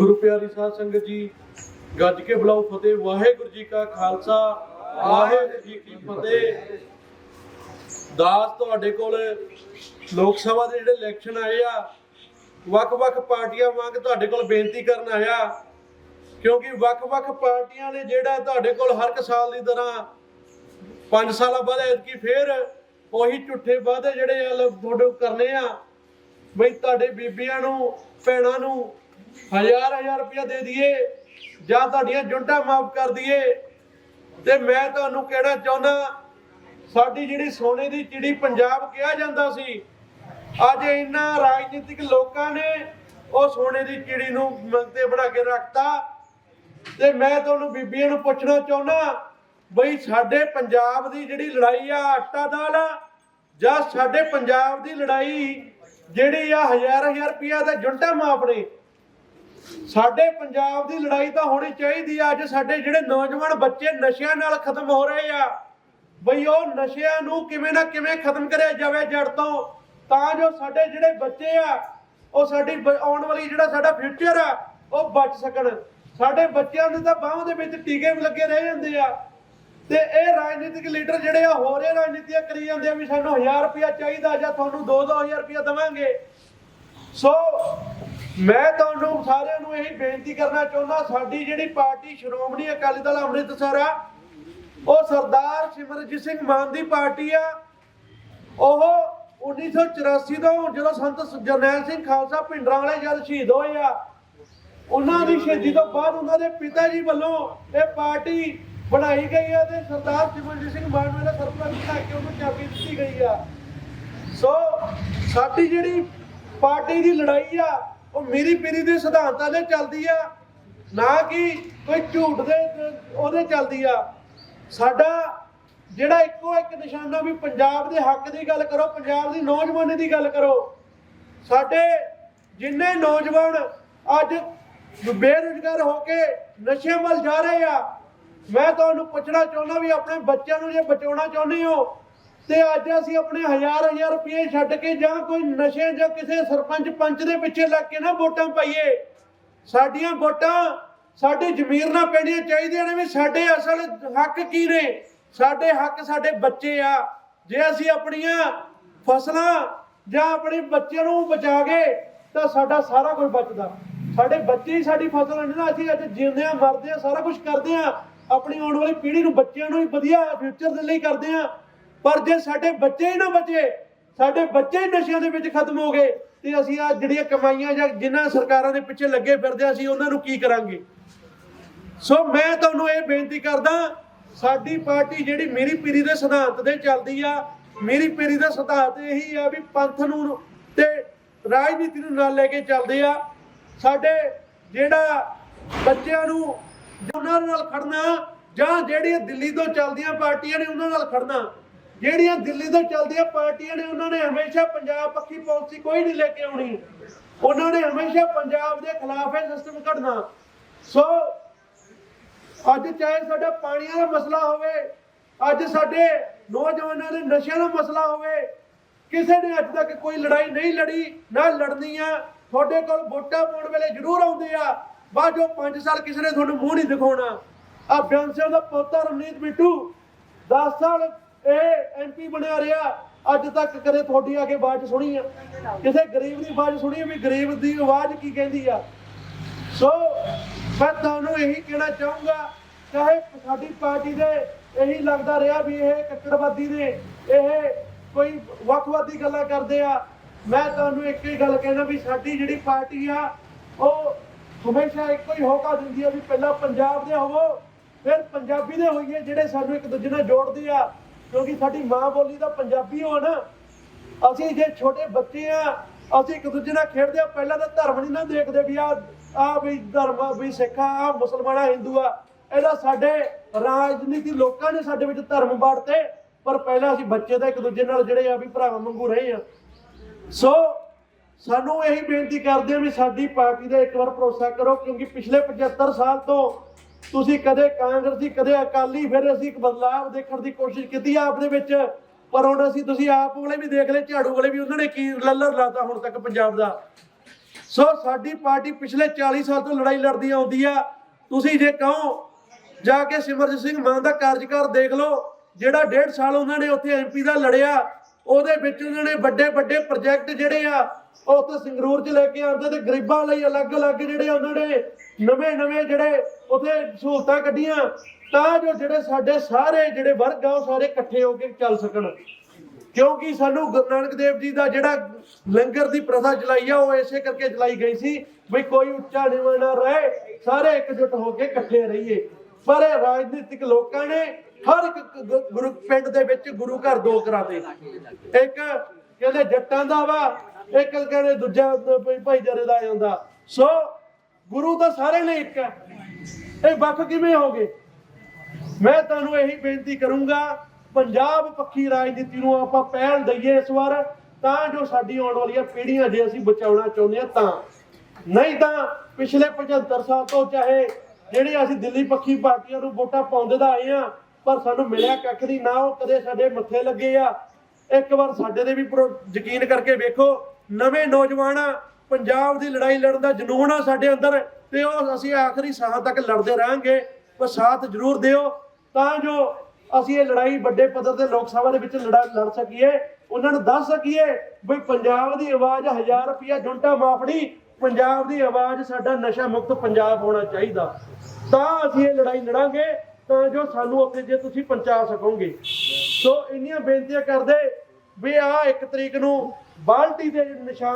ਗੁਰੂ ਪਿਆਰੀ ਸਾਧ ਸੰਗਤ ਜੀ, ਗੱਜ ਕੇ ਬੁਲਾਓ ਫਤਿਹ, ਵਾਹਿਗੁਰੂ ਜੀ ਕਾ ਖਾਲਸਾ, ਵਾਹਿਗੁਰੂ ਜੀ ਕੀ ਫਤਿਹ। ਦਾਸ ਤੁਹਾਡੇ ਕੋਲ ਲੋਕ ਸਭਾ ਦੇ ਜਿਹੜੇ ਇਲੈਕਸ਼ਨ ਆਏ ਆ, ਵੱਖ-ਵੱਖ ਪਾਰਟੀਆਂ ਵਾਂਗ ਤੁਹਾਡੇ ਕੋਲ ਬੇਨਤੀ ਕਰਨ ਆਇਆ, ਕਿਉਂਕਿ ਵੱਖ-ਵੱਖ ਪਾਰਟੀਆਂ ਨੇ ਜਿਹੜਾ ਤੁਹਾਡੇ ਕੋਲ ਹਰ ਇੱਕ ਸਾਲ ਦੀ ਤਰ੍ਹਾਂ 5 ਸਾਲਾਂ ਬਾਅਦ ਐਤਕੀ ਫੇਰ ਉਹੀ ਝੁੱਠੇ ਵਾਅਦੇ ਜਿਹੜੇ ਆ ਤੁਹਾਡੇ ਕਰਨੇ ਆ, ਬਈ ਤੁਹਾਡੇ ਬੀਬੀਆਂ ਨੂੰ, ਭੈਣਾਂ ਨੂੰ ਹਜ਼ਾਰ ਹਜ਼ਾਰ ਰੁਪਇਆ ਦੇ ਦਈਏ ਜਾਂ ਤੁਹਾਡੀਆਂ ਜੁੰਟਾ ਮਾਫ ਕਰ ਦਈਏ ਤੇ ਮੈਂ ਤੁਹਾਨੂੰ ਕਹਿਣਾ ਚਾਹੁੰਦਾ, ਸਾਡੀ ਜਿਹੜੀ ਸੋਨੇ ਦੀ ਚਿੜੀ ਪੰਜਾਬ ਕਿਹਾ ਜਾਂਦਾ ਸੀ, ਅੱਜ ਇਹਨਾਂ ਰਾਜਨੀਤਿਕ ਲੋਕਾਂ ਨੇ ਉਹ ਸੋਨੇ ਦੀ ਚਿੜੀ ਨੂੰ ਮੰਗਤੇ ਬਣਾ ਕੇ ਰੱਖਤਾ। ਤੇ ਮੈਂ ਤੁਹਾਨੂੰ ਬੀਬੀਆਂ ਨੂੰ ਪੁੱਛਣਾ ਚਾਹੁੰਦਾ, ਬਈ ਸਾਡੇ ਪੰਜਾਬ ਦੀ ਜਿਹੜੀ ਲੜਾਈ ਆ, ਆਟਾ ਦਾਲ ਆ, ਜਾਂ ਸਾਡੇ ਪੰਜਾਬ ਦੀ ਲੜਾਈ ਜਿਹੜੀ ਆ ਹਜ਼ਾਰ ਹਜ਼ਾਰ ਰੁਪਇਆ ਦਾ ਜੁੰਟਾ ਮਾਫ਼ ਨੇ ਸਾਡੇ ਪੰਜਾਬ ਦੀ ਲੜਾਈ ਤਾਂ ਹੋਣੀ ਚਾਹੀਦੀ ਆ। ਅੱਜ ਸਾਡੇ ਜਿਹੜੇ ਨੌਜਵਾਨ ਬੱਚੇ ਨਸ਼ਿਆਂ ਨਾਲ ਖਤਮ ਹੋ ਰਹੇ ਆ, ਬਈ ਉਹ ਨਸ਼ਿਆਂ ਨੂੰ ਕਿਵੇਂ ਨਾ ਕਿਵੇਂ ਖਤਮ ਕਰਿਆ ਜਾਵੇ ਜੜ ਤੋਂ, ਤਾਂ ਜੋ ਸਾਡੇ ਜਿਹੜੇ ਬੱਚੇ ਆ, ਉਹ ਸਾਡੀ ਬ- ਆਉਣ ਵਾਲੀ ਜਿਹੜਾ ਸਾਡਾ ਫਿਊਚਰ ਆ, ਉਹ ਬਚ ਸਕਣ। ਸਾਡੇ ਬੱਚਿਆਂ ਨੂੰ ਤਾਂ ਬਾਹਾਂ ਦੇ ਵਿੱਚ ਟੀਕੇ ਵੀ ਲੱਗੇ ਰਹਿ ਜਾਂਦੇ ਆ। ਤੇ ਇਹ ਰਾਜਨੀਤਿਕ ਲੀਡਰ ਜਿਹੜੇ ਆ, ਹੋਰ ਇਹ ਰਾਜਨੀਤੀਆਂ ਕਰੀ ਜਾਂਦੇ ਆ ਵੀ ਸਾਨੂੰ 1000 ਰੁਪਇਆ ਚਾਹੀਦਾ ਜਾਂ ਤੁਹਾਨੂੰ 2-2000 ਰੁਪਇਆ ਦਵਾਂਗੇ। ਸੋ ਮੈਂ ਤੁਹਾਨੂੰ ਸਾਰਿਆਂ ਨੂੰ ਇਹ ਬੇਨਤੀ ਕਰਨਾ ਚਾਹੁੰਦਾ, ਸਾਡੀ ਜਿਹੜੀ ਪਾਰਟੀ ਸ਼੍ਰੋਮਣੀ ਅਕਾਲੀ ਦਲ ਅੰਮ੍ਰਿਤਸਰ ਆ, ਉਹ ਸਰਦਾਰ ਸਿਮਰਜੀਤ ਸਿੰਘ ਮਾਨ ਦੀ ਪਾਰਟੀ ਆ। ਉਹ 1984 ਤੋਂ ਜਦੋਂ ਸੰਤ ਜਰਨੈਲ ਸਿੰਘ ਖਾਲਸਾ ਭਿੰਡਰਾਂ ਵਾਲੇ ਜਦ ਸ਼ਹੀਦ ਹੋਏ ਆ, ਉਹਨਾਂ ਦੀ ਸ਼ਹੀਦੀ ਤੋਂ ਬਾਅਦ ਉਹਨਾਂ ਦੇ ਪਿਤਾ ਜੀ ਵੱਲੋਂ ਇਹ ਪਾਰਟੀ ਬਣਾਈ ਗਈ ਹੈ ਤੇ ਸਰਦਾਰ ਸਿਮਰਜੀਤ ਸਿੰਘ ਮਾਨ ਵੇਲੇ ਸਰਪੰਚ ਬਣਾ ਕੇ ਉਹਨੂੰ ਚਾਬੀ ਦਿੱਤੀ ਗਈ ਆ। ਸੋ ਸਾਡੀ ਜਿਹੜੀ ਪਾਰਟੀ ਦੀ ਲੜਾਈ ਆ ਉਹ ਮੇਰੀ ਪੀਰੀ ਦੇ ਸਿਧਾਂਤਾਂ ਦੇ ਚੱਲਦੀ ਆ। ਨਾ ਕਿ ਕੋਈ ਝੂਠ ਦੇ ਉਹਦੇ ਚੱਲਦੀ ਆ। ਸਾਡਾ ਜਿਹੜਾ ਇੱਕੋ ਇੱਕ ਨਿਸ਼ਾਨਾ ਵੀ ਪੰਜਾਬ ਦੇ ਹੱਕ ਦੀ ਗੱਲ ਕਰੋ, ਪੰਜਾਬ ਦੀ ਨੌਜਵਾਨੀ ਦੀ ਗੱਲ ਕਰੋ। ਸਾਡੇ ਜਿੰਨੇ ਨੌਜਵਾਨ ਅੱਜ ਬੇਰੁਜ਼ਗਾਰ ਹੋ ਕੇ ਨਸ਼ੇ ਵੱਲ ਜਾ ਰਹੇ ਆ, ਮੈਂ ਤੁਹਾਨੂੰ ਪੁੱਛਣਾ ਚਾਹੁੰਦਾ ਵੀ ਆਪਣੇ ਬੱਚਿਆਂ ਨੂੰ ਜੇ ਬਚਾਉਣਾ ਚਾਹੁੰਦੇ ਹੋ ਤੇ ਅੱਜ ਅਸੀਂ ਆਪਣੇ ਹਜ਼ਾਰ ਹਜ਼ਾਰ ਰੁਪਏ ਛੱਡ ਕੇ ਜਾਂ ਕੋਈ ਨਸ਼ੇ ਜਾਂ ਕਿਸੇ ਸਰਪੰਚ ਪੰਚ ਦੇ ਪਿੱਛੇ ਲੱਗ ਕੇ ਨਾ ਵੋਟਾਂ ਪਾਈਏ। ਸਾਡੀਆਂ ਵੋਟਾਂ ਸਾਡੇ ਜ਼ਮੀਰ ਨਾਲ ਪੈਣੀਆਂ ਚਾਹੀਦੀਆਂ ਨੇ ਵੀ ਸਾਡੇ ਅਸਲ ਹੱਕ ਕੀ ਨੇ? ਸਾਡੇ ਹੱਕ ਸਾਡੇ ਬੱਚੇ ਆ। ਜੇ ਅਸੀਂ ਆਪਣੀਆਂ ਫਸਲਾਂ ਜਾਂ ਆਪਣੇ ਬੱਚਿਆਂ ਨੂੰ ਬਚਾ ਗਏ ਤਾਂ ਸਾਡਾ ਸਾਰਾ ਕੁਝ ਬਚਦਾ। ਸਾਡੇ ਬੱਚੇ ਹੀ ਸਾਡੀ ਫਸਲ ਨੇ ਨਾ, ਅਸੀਂ ਅੱਜ ਜਿਉਂਦੇ ਆ ਮਰਦੇ ਆ ਸਾਰਾ ਕੁਝ ਕਰਦੇ ਆ ਆਪਣੀ ਆਉਣ ਵਾਲੀ ਪੀੜ੍ਹੀ ਨੂੰ ਬੱਚਿਆਂ ਨੂੰ ਵੀ ਵਧੀਆ ਫਿਊਚਰ ਦੇ ਲਈ ਕਰਦੇ ਆ ਪਰ ਜੇ ਸਾਡੇ ਬੱਚੇ ਹੀ ਨਾ ਬਚੇ, ਸਾਡੇ ਬੱਚੇ ਹੀ ਨਸ਼ਿਆਂ ਦੇ ਵਿੱਚ ਖਤਮ ਹੋ ਗਏ, ਤੇ ਅਸੀਂ ਆ ਜਿਹੜੀਆਂ ਕਮਾਈਆਂ ਜਾਂ ਜਿਨ੍ਹਾਂ ਸਰਕਾਰਾਂ ਦੇ ਪਿੱਛੇ ਲੱਗੇ ਫਿਰਦੇ ਅਸੀਂ ਉਹਨਾਂ ਨੂੰ ਕੀ ਕਰਾਂਗੇ? ਸੋ ਮੈਂ ਤੁਹਾਨੂੰ ਇਹ ਬੇਨਤੀ ਕਰਦਾ, ਸਾਡੀ ਪਾਰਟੀ ਜਿਹੜੀ ਮੇਰੀ ਪੀਰੀ ਦੇ ਸਿਧਾਂਤ ਤੇ ਚੱਲਦੀ ਆ, ਮੇਰੀ ਪੀਰੀ ਦਾ ਸਿਧਾਂਤ ਇਹੀ ਆ ਵੀ ਪੰਥ ਨੂੰ ਤੇ ਰਾਜਨੀਤੀ ਨੂੰ ਨਾਲ ਲੈ ਕੇ ਚੱਲਦੇ ਆ। ਸਾਡੇ ਜਿਹੜਾ ਬੱਚਿਆਂ ਨੂੰ ਉਹਨਾਂ ਨਾਲ ਖੜਨਾ ਜਾਂ ਜਿਹੜੀਆਂ ਦਿੱਲੀ ਤੋਂ ਚੱਲਦੀਆਂ ਪਾਰਟੀਆਂ ਨੇ ਉਹਨਾਂ ਨਾਲ ਖੜਨਾ ਜਿਹੜੀਆਂ ਦਿੱਲੀ ਤੋਂ ਚੱਲਦੀਆਂ ਪਾਰਟੀਆਂ ਨੇ, ਉਹਨਾਂ ਨੇ ਹਮੇਸ਼ਾ ਪੰਜਾਬ ਪੱਖੀ ਪਾਲਿਸੀ ਕੋਈ ਨਹੀਂ ਲੈ ਕੇ ਆਉਣੀ। ਉਹਨਾਂ ਨੇ ਹਮੇਸ਼ਾ ਪੰਜਾਬ ਦੇ ਖਿਲਾਫ ਇਹ ਸਿਸਟਮ ਕੱਢਣਾ। ਸੋ ਅੱਜ ਚਾਹੇ ਸਾਡਾ ਪਾਣੀਆਂ ਦਾ ਮਸਲਾ ਹੋਵੇ, ਅੱਜ ਸਾਡੇ ਨੌਜਵਾਨਾਂ ਦੇ ਨਸ਼ਿਆਂ ਦਾ ਮਸਲਾ ਹੋਵੇ, ਕਿਸੇ ਨੇ ਅੱਜ ਤੱਕ ਕੋਈ ਲੜਾਈ ਨਹੀਂ ਲੜੀ, ਨਾ ਲੜਨੀ ਆ। ਤੁਹਾਡੇ ਕੋਲ ਵੋਟਾਂ ਪਾਉਣ ਵੇਲੇ ਜ਼ਰੂਰ ਆਉਂਦੇ ਆ। ਬਾਅਦ ਜੋ 5 ਸਾਲ ਕਿਸੇ ਨੇ ਤੁਹਾਨੂੰ ਮੂੰਹ ਨਹੀਂ ਦਿਖਾਉਣਾ। ਆ ਬਿਆੰਸੇ ਦਾ ਪੋਤਾ ਰਮਨੀਤ ਬਿੱਟੂ 10 ਸਾਲ ਇਹ ਐਮਪੀ ਬਣਿਆ ਰਿਹਾ, ਅੱਜ ਤੱਕ ਕਦੇ ਤੁਹਾਡੀ ਆ ਕੇ ਆਵਾਜ਼ ਸੁਣੀ ਆ। ਕਿਸੇ ਗਰੀਬ ਦੀ ਆਵਾਜ਼ ਸੁਣੀ ਵੀ ਗਰੀਬ ਦੀ ਆਵਾਜ਼ ਕੀ ਕਹਿੰਦੀ ਆ? ਸੋ ਮੈਂ ਤੁਹਾਨੂੰ ਇਹੀ ਕਹਿਣਾ ਚਾਹੂੰਗਾ, ਚਾਹੇ ਸਾਡੀ ਪਾਰਟੀ ਦੇ ਇਹੀ ਲੱਗਦਾ ਰਿਹਾ ਵੀ ਇਹ ਕੱਟੜਵਾਦੀ ਨੇ, ਇਹ ਕੋਈ ਵੱਖਵਾਦੀ ਗੱਲਾਂ ਕਰਦੇ ਆ। ਮੈਂ ਤੁਹਾਨੂੰ ਇੱਕ ਹੀ ਗੱਲ ਕਹਿਣਾ ਵੀ ਸਾਡੀ ਜਿਹੜੀ ਪਾਰਟੀ ਆ, ਉਹ ਹਮੇਸ਼ਾ ਇੱਕੋ ਹੀ ਹੋਕਾ ਦਿੰਦੀ ਆ ਵੀ ਪਹਿਲਾਂ ਪੰਜਾਬ ਦੇ ਹੋਵੋ, ਫਿਰ ਪੰਜਾਬੀ ਦੇ ਹੋਈਏ ਜਿਹੜੇ ਸਾਨੂੰ ਇੱਕ ਦੂਜੇ ਨਾਲ ਜੋੜਦੇ ਆ। ਕਿਉਂਕਿ ਸਾਡੀ ਮਾਂ ਬੋਲੀ ਤਾਂ ਪੰਜਾਬੀ ਹੋ ਨਾ ਅਸੀਂ ਜੇ ਛੋਟੇ ਬੱਚੇ ਆ ਅਸੀਂ ਇੱਕ ਦੂਜੇ ਨਾਲ ਖੇਡਦੇ ਆ ਪਹਿਲਾਂ ਤਾਂ ਧਰਮ ਨਹੀਂ ਨਾ ਦੇਖਦੇ ਵੀ ਆ ਆ ਵੀ ਧਰਮ ਆ, ਵੀ ਸਿੱਖ ਆ ਆਹ ਮੁਸਲਮਾਨ ਆ ਹਿੰਦੂ ਆ। ਇਹਦਾ ਸਾਡੇ ਰਾਜਨੀਤੀ ਲੋਕਾਂ ਨੇ ਸਾਡੇ ਵਿੱਚ ਧਰਮ ਬਾੜਤੇ ਪਰ ਪਹਿਲਾਂ ਅਸੀਂ ਬੱਚੇ ਤਾਂ ਇੱਕ ਦੂਜੇ ਨਾਲ ਜਿਹੜੇ ਆ ਵੀ ਭਰਾਵਾਂ ਵਾਂਗੂ ਰਹੇ ਆ। ਸੋ ਸਾਨੂੰ ਇਹੀ ਬੇਨਤੀ ਕਰਦੇ ਆ ਵੀ ਸਾਡੀ ਪਾਰਟੀ ਦਾ ਇੱਕ ਵਾਰ ਭਰੋਸਾ ਕਰੋ ਕਿਉਂਕਿ ਪਿਛਲੇ 75 ਸਾਲ ਤੋਂ ਤੁਸੀਂ ਕਦੇ ਕਾਂਗਰਸੀ ਕਦੇ ਅਕਾਲੀ, ਫਿਰ ਅਸੀਂ ਇੱਕ ਬਦਲਾਅ ਦੇਖਣ ਦੀ ਕੋਸ਼ਿਸ਼ ਕੀਤੀ ਆਪ ਦੇ ਵਿੱਚ। ਪਰ ਹੁਣ ਅਸੀਂ, ਤੁਸੀਂ ਆਪ ਵਾਲੇ ਵੀ ਦੇਖ ਲਏ, ਝਾੜੂ ਵਾਲੇ ਵੀ, ਉਹਨਾਂ ਨੇ ਕੀ ਲੱਲਰ ਲਾਤਾ ਹੁਣ ਤੱਕ ਪੰਜਾਬ ਦਾ। ਸੋ ਸਾਡੀ ਪਾਰਟੀ ਪਿਛਲੇ 40 ਸਾਲ ਤੋਂ ਲੜਾਈ ਲੜਦੀ ਆਉਂਦੀ ਆ। ਤੁਸੀਂ ਜੇ ਕਹੋ, ਜਾ ਕੇ ਸਿਮਰਜੀਤ ਸਿੰਘ ਮਾਨ ਦਾ ਕਾਰਜਕਾਰ ਦੇਖ ਲਓ, ਜਿਹੜਾ ਡੇਢ ਸਾਲ ਉਹਨਾਂ ਨੇ ਉੱਥੇ ਐਮਪੀ ਦਾ ਲੜਿਆ, ਉਹਦੇ ਵਿੱਚ ਉਹਨਾਂ ਨੇ ਵੱਡੇ ਵੱਡੇ ਪ੍ਰੋਜੈਕਟ ਜਿਹੜੇ ਆ ਉਹ ਉੱਥੇ ਸੰਗਰੂਰ 'ਚ ਲੈ ਕੇ ਆਉਂਦੇ ਤੇ ਗਰੀਬਾਂ ਲਈ ਅਲੱਗ-ਅਲੱਗ ਜਿਹੜੇ ਉਹਨਾਂ ਨੇ ਨਵੇਂ-ਨਵੇਂ ਜਿਹੜੇ ਉੱਥੇ ਸਹੂਲਤਾਂ ਕੱਢੀਆਂ, ਤਾਂ ਜੋ ਜਿਹੜੇ ਸਾਡੇ ਸਾਰੇ ਜਿਹੜੇ ਵਰਗ ਆ ਉਹ ਸਾਰੇ ਇਕੱਠੇ ਹੋ ਕੇ ਚੱਲ ਸਕਣ। ਕਿਉਂਕਿ ਸਾਨੂੰ ਗੁਰੂ ਨਾਨਕ ਦੇਵ ਜੀ ਦਾ ਜਿਹੜਾ ਲੰਗਰ ਦੀ ਪ੍ਰਥਾ ਚਲਾਈ ਆ, ਉਹ ਐਸੇ ਕਰਕੇ ਚਲਾਈ ਗਈ ਸੀ ਵੀ ਕੋਈ ਉੱਚਾ ਨੀਵਾਂ ਨਾ ਰਹੇ, ਸਾਰੇ ਇਕਜੁੱਟ ਹੋ ਕੇ ਇਕੱਠੇ ਰਹੀਏ। ਪਰ ਇਹ ਰਾਜਨੀਤਿਕ ਲੋਕਾਂ ਨੇ ਹਰ ਇੱਕ ਗੁਰੂ, ਪਿੰਡ ਦੇ ਵਿੱਚ ਗੁਰੂ ਘਰ ਦੋ ਕਰਾਤੇ ਇੱਕ ਕਹਿੰਦੇ ਜੱਟਾਂ ਦਾ ਵਾ ਇੱਕ ਕਹਿੰਦੇ, ਦੂਜਾ ਭਾਈਚਾਰੇ ਦਾ ਆਉਂਦਾ ਸੋ, ਗੁਰੂ ਤਾਂ ਸਾਰੇ ਨੇ ਇੱਕ ਹੈ। ਇਹ ਵੱਖ ਕਿਵੇਂ ਹੋ ਗਏ? ਮੈਂ ਤੁਹਾਨੂੰ ਇਹੀ ਬੇਨਤੀ ਕਰੂੰਗਾ, ਪੰਜਾਬ ਪੱਖੀ ਰਾਜਨੀਤੀ ਨੂੰ ਆਪਾਂ ਪਹਿਲ ਦਈਏ ਇਸ ਵਾਰ, ਤਾਂ ਜੋ ਸਾਡੀ ਆਉਣ ਵਾਲੀਆਂ ਪੀੜ੍ਹੀਆਂ ਜੇ ਅਸੀਂ ਬਚਾਉਣਾ ਚਾਹੁੰਦੇ ਹਾਂ, ਤਾਂ। ਨਹੀਂ ਤਾਂ ਪਿਛਲੇ 75 ਸਾਲ ਤੋਂ ਚਾਹੇ ਜਿਹੜੇ ਅਸੀਂ ਦਿੱਲੀ ਪੱਖੀ ਪਾਰਟੀਆਂ ਨੂੰ ਵੋਟਾਂ ਪਾਉਂਦੇ ਦਾ ਆਏ ਆ ਪਰ ਸਾਨੂੰ ਮਿਲਿਆ ਕੱਖ ਦੀ ਨਾ ਉਹ ਕਦੇ ਸਾਡੇ ਮੱਥੇ ਲੱਗੇ ਆ। ਇੱਕ ਵਾਰ ਸਾਡੇ ਦੇ ਵੀ ਯਕੀਨ ਕਰਕੇ ਵੇਖੋ ਨਵੇਂ ਨੌਜਵਾਨ ਆ ਪੰਜਾਬ ਦੀ ਲੜਾਈ ਲੜਨ ਦਾ ਜਨੂਨ ਆ ਸਾਡੇ ਅੰਦਰ, ਤੇ ਉਹ ਅਸੀਂ ਆਖਰੀ ਸਾਹ ਤੱਕ ਲੜਦੇ ਰਹਾਂਗੇ। ਪਰ ਸਾਥ ਜ਼ਰੂਰ ਦਿਓ, ਤਾਂ ਜੋ ਅਸੀਂ ਇਹ ਲੜਾਈ ਵੱਡੇ ਪੱਧਰ ਤੇ ਲੋਕ ਸਭਾ ਦੇ ਵਿੱਚ ਲੜਾ, ਲੜ ਸਕੀਏ। ਉਹਨਾਂ ਨੂੰ ਦੱਸ ਸਕੀਏ ਵੀ ਪੰਜਾਬ ਦੀ ਆਵਾਜ਼ 1000 ਰੁਪਿਆ ਜੁੰਟਾ ਮਾਫੜੀ, ਪੰਜਾਬ ਦੀ ਆਵਾਜ਼ ਸਾਡਾ ਨਸ਼ਾ ਮੁਕਤ ਪੰਜਾਬ ਹੋਣਾ ਚਾਹੀਦਾ। ਤਾਂ ਅਸੀਂ ਇਹ ਲੜਾਈ ਲੜਾਂਗੇ, ਤਾਂ ਜੋ ਸਾਨੂੰ ਅੱਗੇ ਜੇ ਤੁਸੀਂ ਪਹੁੰਚਾ ਸਕੋਗੇ। ਸੋ ਇੰਨੀਆਂ ਬੇਨਤੀਆਂ ਕਰਦੇ ਵੀ ਆ ਇੱਕ ਤਰੀਕ ਨੂੰ ਬਾਲਟੀ ਦੇ ਨਿਸ਼ਾਨ